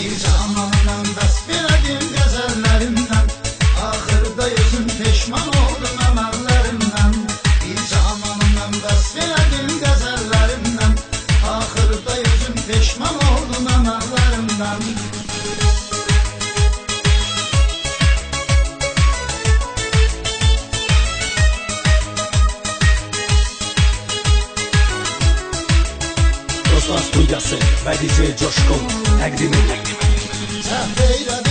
bir cananım bəs belədim qəzəllərimdən Axırda özüm peşman oldum əməllərimdən Bir cananım bəs belədim vidası və DJ Coşkun təqdim edir. Təhveylədim.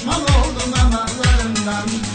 Düşman my namazlarından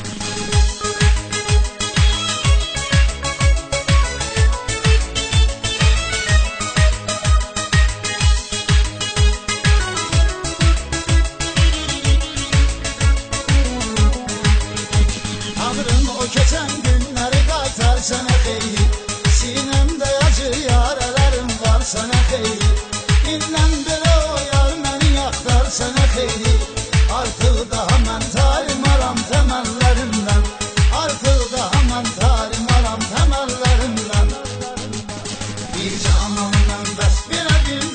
Hiç anlamının tasvir edilmez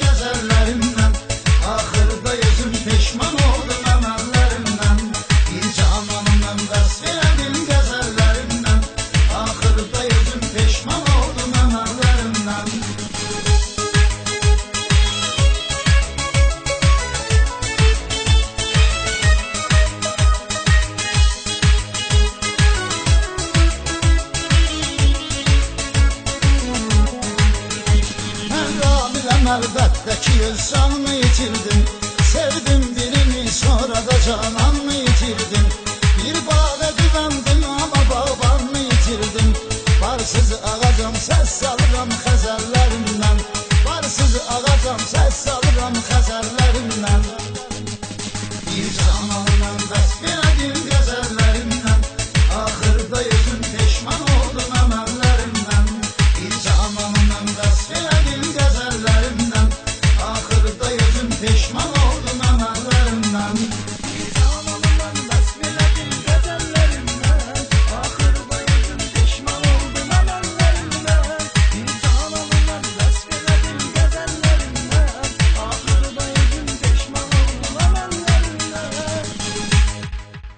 Nardaktaki insan mı yitirdin? Sevdim birini sonra da canan mı yitirdin?